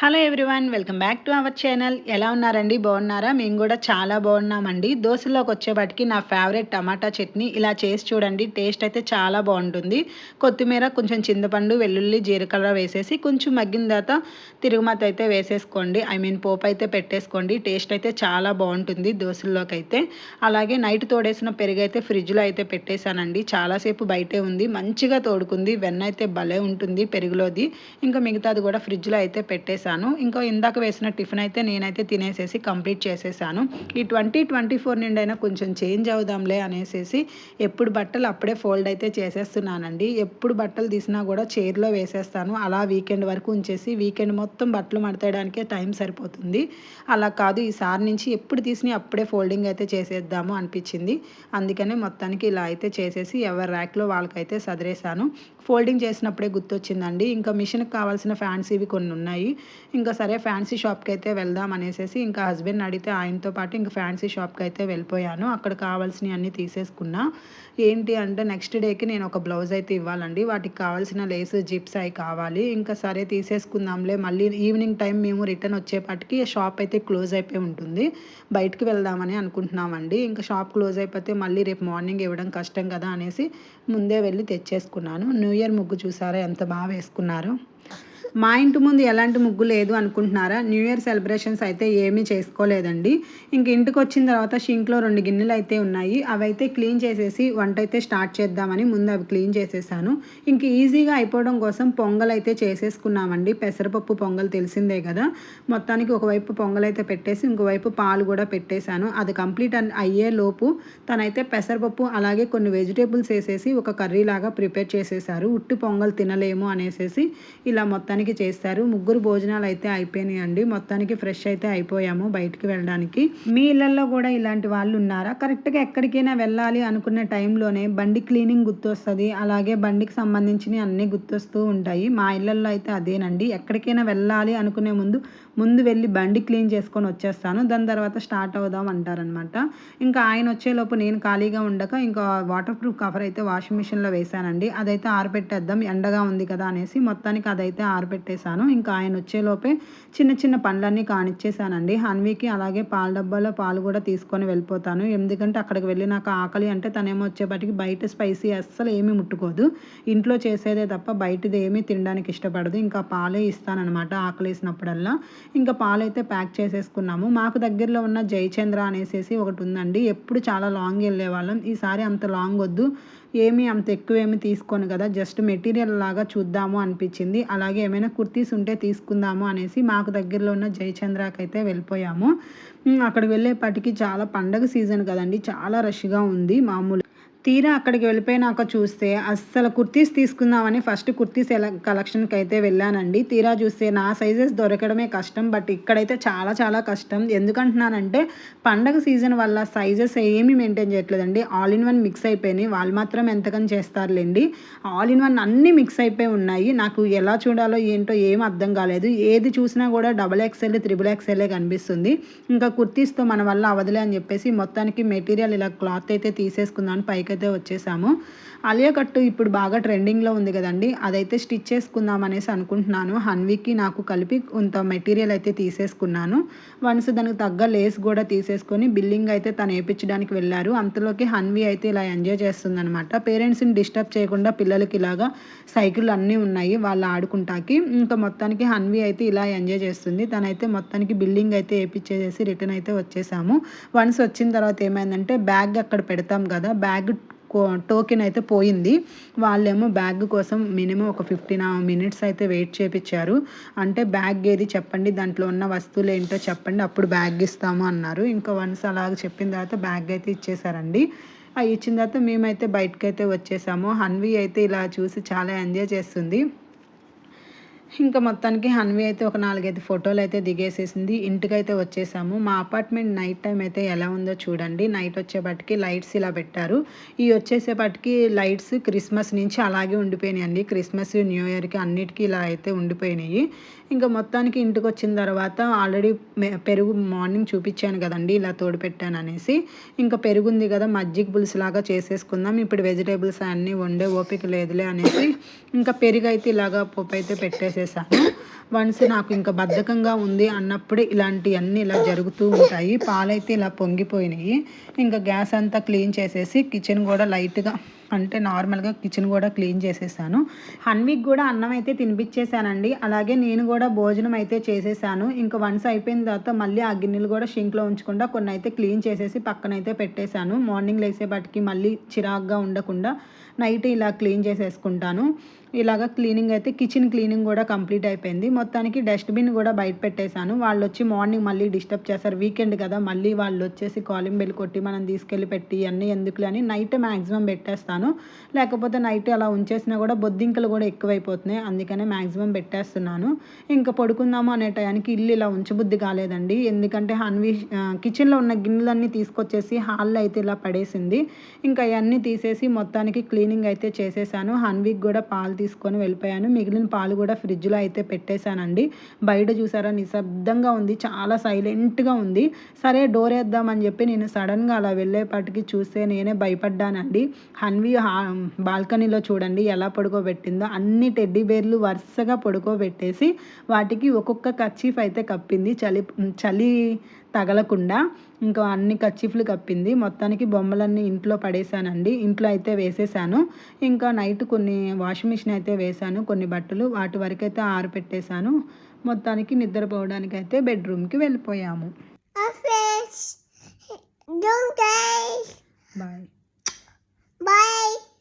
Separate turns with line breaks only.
Hello everyone welcome back to our channel. ఎలా ఉన్నారండి? బాగున్నారా? మేము కూడా చాలా బాగున్నామండి. దోశలోకి వచ్చేపాటికి నా ఫేవరెట్ టమాటా చట్నీ. ఇలా చేసి చూడండి టేస్ట్ అయితే చాలా బాగుంటుంది. కొత్తిమీర కొంచెం చింతపండు వెల్లుల్లి జీలకర్ర వేసేసి కొంచెం మగ్గిన తర్వాత తిరుగుమత అయితే వేసేసుకోండి. ఐ మీన్ పోపు అయితే పెట్టేసుకోండి. టేస్ట్ అయితే చాలా బాగుంటుంది దోశల్లోకి అయితే. అలాగే నైట్ తోడేసిన పెరుగు అయితే ఫ్రిడ్జ్లో అయితే పెట్టేశానండి. చాలాసేపు బయటే ఉంది. మంచిగా తోడుకుంది. వెన్న అయితే భలే ఉంటుంది పెరుగులోది. ఇంకా మిగతాది కూడా ఫ్రిడ్జ్లో అయితే పెట్టేశాను. ఇంకా ఇందాక వేసిన టిఫిన్ అయితే నేనైతే తినేసేసి కంప్లీట్ చేసేసాను. ఈ ట్వంటీ ట్వంటీ ఫోర్ నుండి అయినా కొంచెం చేంజ్ అవుదాంలే అనేసి ఎప్పుడు బట్టలు అప్పుడే ఫోల్డ్ అయితే చేసేస్తున్నానండి. ఎప్పుడు బట్టలు తీసినా కూడా చైర్లో వేసేస్తాను. అలా వీకెండ్ వరకు ఉంచేసి వీకెండ్ మొత్తం బట్టలు మడతేయడానికే టైం సరిపోతుంది. అలా కాదు ఈసారి నుంచి ఎప్పుడు తీసినా అప్పుడే ఫోల్డింగ్ అయితే చేసేద్దాము అనిపించింది. అందుకనే మొత్తానికి ఇలా అయితే చేసేసి ఎవరి ర్యాక్లో వాళ్ళకైతే సదిరేసాను ఫోల్డింగ్ చేసినప్పుడే గుర్తొచ్చిందండి. ఇంకా మిషన్కి కావాల్సిన ఫ్యాన్స్ ఇవి కొన్ని ఉన్నాయి. ఇంకా సరే ఫ్యాన్సీ షాప్కి అయితే వెళ్దాం అనేసి ఇంకా హస్బెండ్ అడిగితే ఆయనతో పాటు ఇంకా ఫ్యాన్సీ షాప్కి అయితే వెళ్ళిపోయాను. అక్కడ కావాల్సినవి అన్నీ తీసేసుకున్నా. ఏంటి అంటే నెక్స్ట్ డేకి నేను ఒక బ్లౌజ్ అయితే ఇవ్వాలండి. వాటికి కావాల్సిన లేస్ జిప్స్ అవి కావాలి. ఇంకా సరే తీసేసుకుందాంలే. మళ్ళీ ఈవినింగ్ టైం మేము రిటర్న్ వచ్చేపాటికి షాప్ అయితే క్లోజ్ అయిపోయి ఉంటుంది. బయటికి వెళ్దామని అనుకుంటున్నామండి. ఇంకా షాప్ క్లోజ్ అయిపోతే మళ్ళీ రేపు మార్నింగ్ ఇవ్వడం కష్టం కదా అనేసి ముందే వెళ్ళి తెచ్చేసుకున్నాను. న్యూ ఇయర్ ముగ్గు చూసారా? ఎంత బాగా వేసుకున్నారు? మా ఇంటి ముందు ఎలాంటి ముగ్గు లేదు అనుకుంటున్నారా? న్యూ ఇయర్ సెలబ్రేషన్స్ అయితే ఏమీ చేసుకోలేదండి. ఇంక ఇంటికి వచ్చిన తర్వాత షింక్లో రెండు గిన్నెలు అయితే ఉన్నాయి. అవి అయితే క్లీన్ చేసేసి వంట అయితే స్టార్ట్ చేద్దామని ముందు అవి క్లీన్ చేసేసాను. ఇంక ఈజీగా అయిపోవడం కోసం పొంగల్ అయితే చేసేసుకున్నామండి. పెసరపప్పు పొంగల్ తెలిసిందే కదా. మొత్తానికి ఒకవైపు పొంగల్ అయితే పెట్టేసి ఇంకోవైపు పాలు కూడా పెట్టేశాను. అది కంప్లీట్ అయ్యే లోపు తనైతే పెసరపప్పు అలాగే కొన్ని వెజిటేబుల్స్ వేసేసి ఒక కర్రీ లాగా ప్రిపేర్ చేసేసారు. ఉట్టి పొంగల్ తినలేము అనేసి ఇలా మొత్తానికి చేస్తారు. ముగ్గురు భోజనాలు అయితే అయిపోయినాయండి. మొత్తానికి ఫ్రెష్ అయితే అయిపోయాము బయటికి వెళ్ళడానికి. మీ ఇళ్ళల్లో కూడా ఇలాంటి వాళ్ళు ఉన్నారా కరెక్ట్గా ఎక్కడికైనా వెళ్ళాలి అనుకున్న టైంలోనే బండి క్లీనింగ్ గుర్తొస్తుంది. అలాగే బండికి సంబంధించినవి అన్నీ గుర్తొస్తూ ఉంటాయి. మా ఇళ్ళల్లో అయితే అదేనండి. ఎక్కడికైనా వెళ్ళాలి అనుకునే ముందు ముందు వెళ్ళి బండి క్లీన్ చేసుకొని వచ్చేస్తాను. దాని తర్వాత స్టార్ట్ అవుదాం అంటారనమాట. ఇంకా ఆయన వచ్చేలోపు నేను ఖాళీగా ఉండక ఇంకా వాటర్ ప్రూఫ్ కవర్ అయితే వాషింగ్ మిషన్లో వేసానండి అదైతే ఆరబెట్టేద్దాం. ఎండగా ఉంది కదా అనేసి మొత్తానికి అదైతే పెట్టేశాను. ఇంకా ఆయన వచ్చేలోపే చిన్న చిన్న పండ్లన్నీ కానిచ్చేసానండి హన్వీకి అలాగే పాల డబ్బాలో పాలు కూడా తీసుకొని వెళ్ళిపోతాను. ఎందుకంటే అక్కడికి వెళ్ళి నాకు ఆకలి అంటే తనేమో వచ్చేపటికి బయట స్పైసీ అస్సలు ఏమీ ముట్టుకోదు. ఇంట్లో చేసేదే తప్ప బయటది ఏమీ తినడానికి ఇష్టపడదు. ఇంకా పాలే ఇస్తానమాట ఆకలి వేసినప్పుడల్లా ఇంకా పాలైతే ప్యాక్ చేసేసుకున్నాము. మాకు దగ్గరలో ఉన్న జయచంద్ర అనేసి ఒకటి ఉందండి ఎప్పుడు చాలా లాంగ్ వెళ్ళే వాళ్ళం ఈసారి అంత లాంగ్ వద్దు. ఏమీ అంత ఎక్కువ ఏమి తీసుకోను కదా. జస్ట్ మెటీరియల్ లాగా చూద్దాము అనిపించింది. అలాగే ఏమైనా కుర్తీస్ ఉంటే తీసుకుందాము అనేసి మాకు దగ్గరలో ఉన్న జయచంద్రాకి అయితే వెళ్ళిపోయాము అక్కడికి వెళ్ళేపాటికి చాలా పండగ సీజన్ కదండి. చాలా రష్గా ఉంది మామూలు తీరా అక్కడికి వెళ్ళిపోయినాక చూస్తే అస్సలు కుర్తీస్ తీసుకుందామని ఫస్ట్ కుర్తీస్ ఎలా కలెక్షన్కి అయితే వెళ్ళానండి. తీరా చూస్తే నా సైజెస్ దొరకడమే కష్టం బట్ ఇక్కడైతే చాలా చాలా కష్టం. ఎందుకంటున్నానంటే పండగ సీజన్ వల్ల సైజెస్ ఏమీ మెయింటైన్ చేయట్లేదండి. ఆల్ ఇన్ వన్ మిక్స్ అయిపోయినాయి. వాళ్ళు మాత్రం ఎంతకని చేస్తారులేండి. ఆల్ ఇన్ వన్ అన్నీ మిక్స్ అయిపోయి ఉన్నాయి. నాకు ఎలా చూడాలో ఏంటో ఏం అర్థం కాలేదు. ఏది చూసినా కూడా డబల్ ఎక్స్ఎల్ త్రిబుల్ ఎక్స్ఎల్ఏ కనిపిస్తుంది. ఇంకా కుర్తీస్తో మన వల్ల అవదలే అని చెప్పేసి మొత్తానికి మెటీరియల్ ఇలా క్లాత్ అయితే తీసేసుకుందామని పైకైతే అయితే వచ్చేసాము. అలియా కట్టు ఇప్పుడు బాగా ట్రెండింగ్లో ఉంది కదండి. అదైతే స్టిచ్ చేసుకుందాం అనేసి అనుకుంటున్నాను. హన్వీకి నాకు కలిపి కొంత మెటీరియల్ అయితే తీసేసుకున్నాను. వన్స్ దానికి తగ్గ లేస్ కూడా తీసేసుకొని బిల్లింగ్ అయితే తను వేయించడానికి వెళ్ళారు. అంతలోకి హన్వీ అయితే ఇలా ఎంజాయ్ చేస్తుందనమాట పేరెంట్స్ని డిస్టర్బ్ చేయకుండా పిల్లలకి ఇలాగా సైకిల్ అన్నీ ఉన్నాయి వాళ్ళు ఆడుకుంటాకి. ఇంకా మొత్తానికి హన్వీ అయితే ఇలా ఎంజాయ్ చేస్తుంది. తనైతే మొత్తానికి బిల్డింగ్ అయితే వేయించేసేసి రిటర్న్ అయితే వచ్చేసాము. వన్స్ వచ్చిన తర్వాత ఏమైందంటే బ్యాగ్ అక్కడ పెడతాం కదా. బ్యాగ్ టోకెన్ అయితే పోయింది. వాళ్ళేమో బ్యాగ్ కోసం మినిమం ఒక ఫిఫ్టీన్ మినిట్స్ అయితే వెయిట్ చేపించారు అంటే బ్యాగ్ ఏది చెప్పండి దాంట్లో ఉన్న వస్తువులు ఏంటో చెప్పండి అప్పుడు బ్యాగ్ ఇస్తాము అన్నారు. ఇంకా వన్స్ అలాగ చెప్పిన తర్వాత బ్యాగ్ అయితే ఇచ్చేసారండి. అవి ఇచ్చిన తర్వాత మేమైతే బయటకైతే వచ్చేసాము. హన్వి అయితే ఇలా చూసి చాలా ఎంజాయ్ చేస్తుంది. ఇంకా మొత్తానికి హన్వి అయితే ఒక నాలుగైదు ఫోటోలు అయితే దిగేసేసింది. ఇంటికైతే వచ్చేసాము. మా అపార్ట్మెంట్ నైట్ టైం అయితే ఎలా ఉందో చూడండి. నైట్ వచ్చేపాటికి లైట్స్ ఇలా పెట్టారు. ఈ వచ్చేసేపాటికి లైట్స్ క్రిస్మస్ నుంచి అలాగే ఉండిపోయినాయి అండి క్రిస్మస్ న్యూ ఇయర్కి అన్నిటికీ ఇలా అయితే ఉండిపోయినాయి. ఇంకా మొత్తానికి ఇంటికి వచ్చిన తర్వాత ఆల్రెడీ పెరుగు మార్నింగ్ చూపించాను కదండి ఇలా తోడు పెట్టాను అనేసి. ఇంకా పెరుగుంది కదా మజ్జిగ పులుసు లాగా చేసేసుకుందాం. ఇప్పుడు వెజిటేబుల్స్ అన్నీ వండే ఓపిక లేదులే అనేసి ఇంకా పెరుగు అయితే ఇలాగా పప్పు అయితే పెట్టేసేసాను. వన్స్ నాకు ఇంకా బద్ధకంగా ఉంది అన్నప్పుడే ఇలాంటివన్నీ ఇలా జరుగుతూ ఉంటాయి. పాలైతే ఇలా పొంగిపోయినాయి. ఇంకా గ్యాస్ అంతా క్లీన్ చేసేసి కిచెన్ కూడా లైట్గా అంటే నార్మల్గా కిచెన్ కూడా క్లీన్ చేసేసాను. హన్విక్ కూడా అన్నం అయితే తినిపించేశానండి. అలాగే నేను కూడా భోజనం అయితే చేసేసాను. ఇంకా వన్స్ అయిపోయిన తర్వాత మళ్ళీ ఆ గిన్నెలు కూడా షింక్లో ఉంచకుండా కొన్ని అయితే క్లీన్ చేసేసి పక్కనైతే పెట్టేశాను. మార్నింగ్ లేసేపాటికి మళ్ళీ చిరాగ్గా ఉండకుండా నైట్ ఇలా క్లీన్ చేసేసుకుంటాను. ఇలాగ క్లీనింగ్ అయితే కిచెన్ క్లీనింగ్ కూడా కంప్లీట్ అయిపోయింది. మొత్తానికి డస్ట్బిన్ కూడా బయట పెట్టేశాను. వాళ్ళు వచ్చి మార్నింగ్ మళ్ళీ డిస్టర్బ్ చేస్తారు వీకెండ్ కదా మళ్ళీ వాళ్ళు వచ్చేసి కాలింగ్ బెల్ కొట్టి మనం తీసుకెళ్ళి పెట్టి అన్నీ ఎందుకులే అని నైట్ మ్యాక్సిమం పెట్టేస్తాను. లేకపోతే నైట్ అలా ఉంచేసినా కూడా బొద్దింకలు కూడా ఎక్కువైపోతున్నాయి. అందుకనే మ్యాక్సిమం పెట్టేస్తున్నాను. ఇంకా పడుకుందాము అనే టయానికి ఇల్లు ఇలా ఉంచబుద్ధి కాలేదండి. ఎందుకంటే హన్వి కిచెన్లో ఉన్న గిన్నెలన్నీ తీసుకొచ్చేసి హాల్లో అయితే ఇలా పడేసింది. ఇంకా అవన్నీ తీసేసి మొత్తానికి క్లీనింగ్ అయితే చేసేసాను. హన్వీక్ కూడా పాలు తీసుకొని వెళ్ళిపోయాను. మిగిలిన పాలు కూడా ఫ్రిడ్జ్లో అయితే పెట్టేశానండి. బయట చూసారా నిశ్శబ్దంగా ఉంది. చాలా సైలెంట్గా ఉంది. సరే డోర్ వేద్దామని చెప్పి నేను సడన్గా అలా వెళ్ళేపాటికి చూస్తే నేనే భయపడ్డానండి. హన్వి బాల్కనీలో చూడండి ఎలా పడుకోబెట్టిందో. అన్ని టెడ్డీ బేర్లు వరుసగా పడుకోబెట్టేసి వాటికి ఒక్కొక్క కర్చీఫ్ అయితే కప్పింది. చలి చలి తగలకుండా ఇంకా అన్ని కచ్చిఫ్లు కప్పింది. మొత్తానికి బొమ్మలన్నీ ఇంట్లో పడేశానండి. ఇంట్లో అయితే వేసేసాను. ఇంకా నైట్ కొన్ని వాషింగ్ మిషన్ అయితే వేశాను కొన్ని బట్టలు. వాటి వరకు అయితే ఆరపెట్టేశాను మొత్తానికి నిద్రపోవడానికి అయితే బెడ్రూమ్కి వెళ్ళిపోయాము. బాయ్.
Bye.